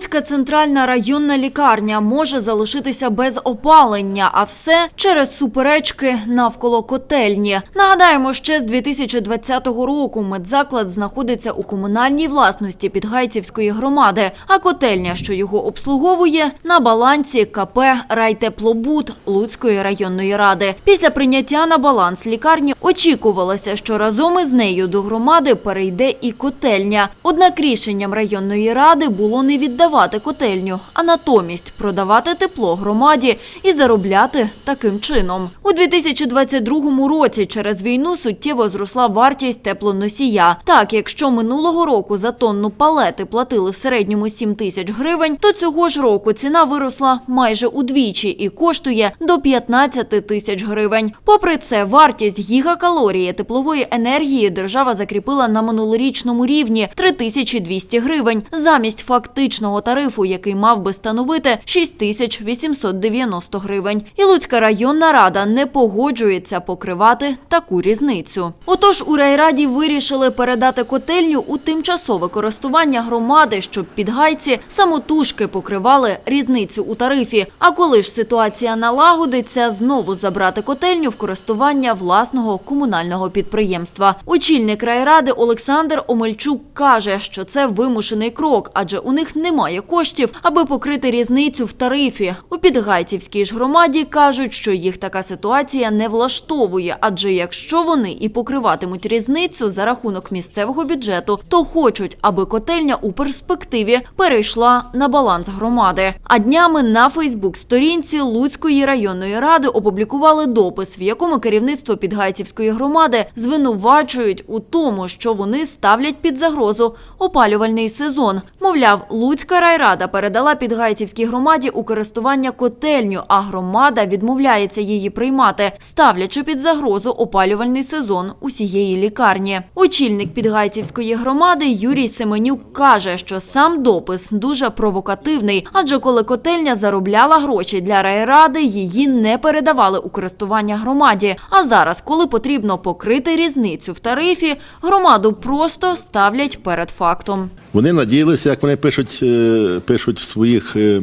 Луцька центральна районна лікарня може залишитися без опалення, а все через суперечки навколо котельні. Нагадаємо, ще з 2020 року медзаклад знаходиться у комунальній власності Підгайцівської громади, а котельня, що його обслуговує, на балансі КП «Райтеплобуд» Луцької районної ради. Після прийняття на баланс лікарні очікувалося, що разом із нею до громади перейде і котельня. Однак рішенням районної ради було не віддавати котельню, а натомість продавати тепло громаді і заробляти таким чином. У 2022 році через війну суттєво зросла вартість теплоносія. Так, якщо минулого року за тонну палети платили в середньому 7 тисяч гривень, то цього ж року ціна виросла майже удвічі і коштує до 15 тисяч гривень. Попри це, вартість гігакалорії теплової енергії держава закріпила на минулорічному рівні 3200 гривень замість фактичного тарифу, який мав би становити 6890 гривень. І Луцька районна рада не погоджується покривати таку різницю. Отож, у райраді вирішили передати котельню у тимчасове користування громади, щоб підгайці самотужки покривали різницю у тарифі. А коли ж ситуація налагодиться, знову забрати котельню в користування власного комунального підприємства. Очільник райради Олександр Омельчук каже, що це вимушений крок, адже у них немає коштів, аби покрити різницю в тарифі. У Підгайцівській ж громаді кажуть, що їх така ситуація не влаштовує, адже якщо вони і покриватимуть різницю за рахунок місцевого бюджету, то хочуть, аби котельня у перспективі перейшла на баланс громади. А днями на Фейсбук-сторінці Луцької районної ради опублікували допис, в якому керівництво Підгайцівської громади звинувачують у тому, що вони ставлять під загрозу опалювальний сезон. Мовляв, Луцька райрада передала Підгайцівській громаді у користування котельню, а громада відмовляється її приймати, ставлячи під загрозу опалювальний сезон усієї лікарні. Очільник Підгайцівської громади Юрій Семенюк каже, що сам допис дуже провокативний, адже коли котельня заробляла гроші для райради, її не передавали у користування громаді. А зараз, коли потрібно покрити різницю в тарифі, громаду просто ставлять перед фактом. Вони надіялися, як вони пишуть, е, пишуть в своїх, е,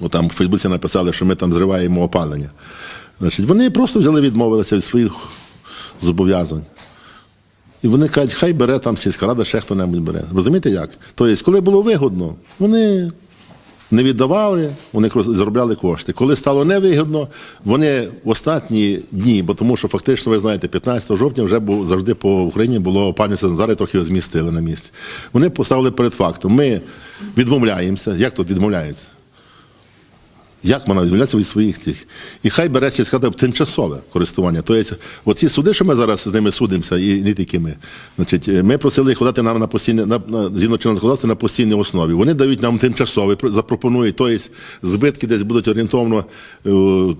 ну, там в Фейсбуці написали, що ми там зриваємо опалення. Значить, вони просто взяли, відмовилися від своїх зобов'язань. І вони кажуть, хай бере там сільська рада, ще хто-небудь бере. Розумієте як? Тобто, коли було вигодно, вони не віддавали, вони заробляли кошти. Коли стало невигідно, вони в останні дні, бо тому що фактично, ви знаєте, 15 жовтня вже був завжди по Україні було сезон, зараз трохи змістили на місці. Вони поставили перед фактом. Ми відмовляємося. Як тут відмовляються? Як вона відмовляється від своїх цих? І хай бере сільська рада в тимчасове користування. Тобто, оці суди, що ми зараз з ними судимося, і не тільки ми. Значить, ми просили їх нам на постійне, на, на згідно законодавства на постійній основі. Вони дають нам тимчасове, запропонують, тобто збитки десь будуть орієнтовно, е,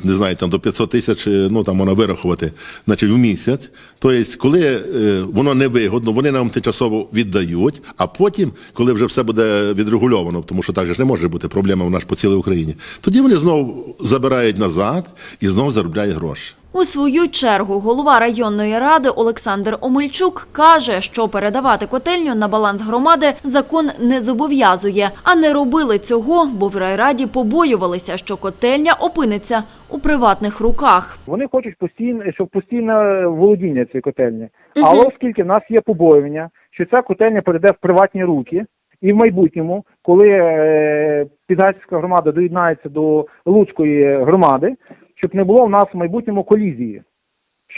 не знаю, там до 500 тисяч, е, ну там вона вирахувати, значить, в місяць. Тобто, коли е, воно невигодно, вони нам тимчасово віддають, а потім, коли вже все буде відрегульовано, тому що так же ж не може бути проблема в нас по цілій Україні, тоді вони знову забирають назад і знову заробляють гроші. У свою чергу голова районної ради Олександр Омельчук каже, що передавати котельню на баланс громади закон не зобов'язує, а не робили цього, бо в райраді побоювалися, що котельня опиниться у приватних руках. Вони хочуть постійно, щоб постійне володіння цієї котельні. Але оскільки в нас є побоювання, що ця котельня перейде в приватні руки, і в майбутньому, коли е, Підгайська громада доєднається до Луцької громади, щоб не було в нас в майбутньому колізії.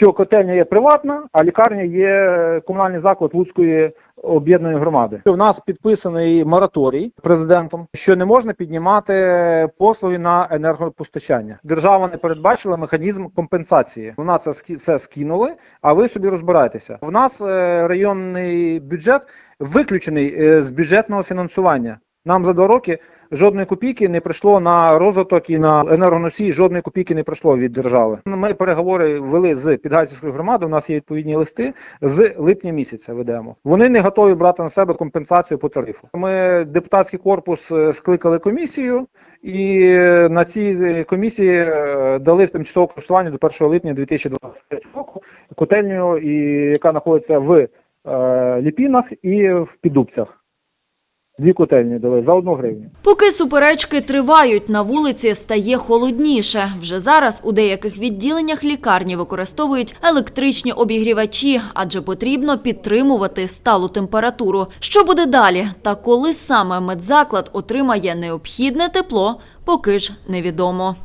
Що котельня є приватна, а лікарня є е, комунальний заклад Луцької об'єднаної громади. У нас підписаний мораторій президентом, що не можна піднімати послуги на енергопостачання. Держава не передбачила механізм компенсації. Вона це все скинули, а ви собі розбирайтеся. В нас е, районний бюджет виключений е, з бюджетного фінансування. Нам за два роки жодної копійки не прийшло на розвиток і на енергоносії, жодної копійки не прийшло від держави. Ми переговори вели з Підгайцівською громадою. У нас є відповідні листи з липня місяця. Ведемо. Вони не готові брати на себе компенсацію по тарифу. Ми депутатський корпус е, скликали комісію, і е, на цій е, комісії дали тимчасове користування до 1 липня 2023 року котельню, і яка знаходиться в Ліпінах і в Підубцях. Дві котельні дали за одну гривню. Поки суперечки тривають, на вулиці стає холодніше. Вже зараз у деяких відділеннях лікарні використовують електричні обігрівачі, адже потрібно підтримувати сталу температуру. Що буде далі? Та коли саме медзаклад отримає необхідне тепло, поки ж невідомо.